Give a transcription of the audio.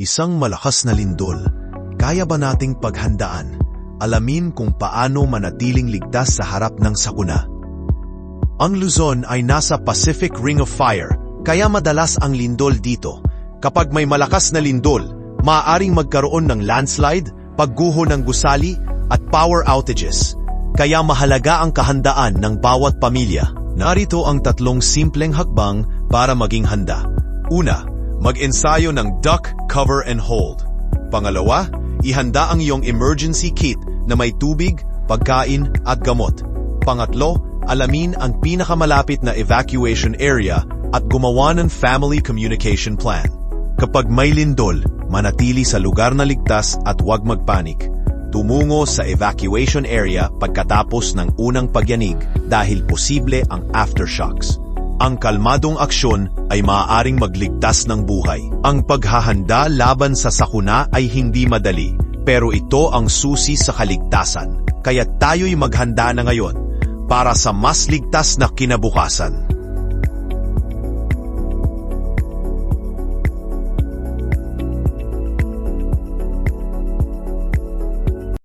Isang malakas na lindol. Kaya ba nating paghandaan? Alamin kung paano manatiling ligtas sa harap ng sakuna. Ang Luzon ay nasa Pacific Ring of Fire, kaya madalas ang lindol dito. Kapag may malakas na lindol, maaaring magkaroon ng landslide, pagguho ng gusali, at power outages. Kaya mahalaga ang kahandaan ng bawat pamilya. Narito ang tatlong simpleng hakbang para maging handa. Una, mag-ensayo ng duck, cover, and hold. Pangalawa, ihanda ang iyong emergency kit na may tubig, pagkain, at gamot. Pangatlo, alamin ang pinakamalapit na evacuation area at gumawa ng family communication plan. Kapag may lindol, manatili sa lugar na ligtas at huwag magpanik. Tumungo sa evacuation area pagkatapos ng unang pagyanig dahil posible ang aftershocks. Ang kalmadong aksyon ay maaaring magligtas ng buhay. Ang paghahanda laban sa sakuna ay hindi madali, pero ito ang susi sa kaligtasan. Kaya tayo'y maghanda na ngayon para sa mas ligtas na kinabukasan.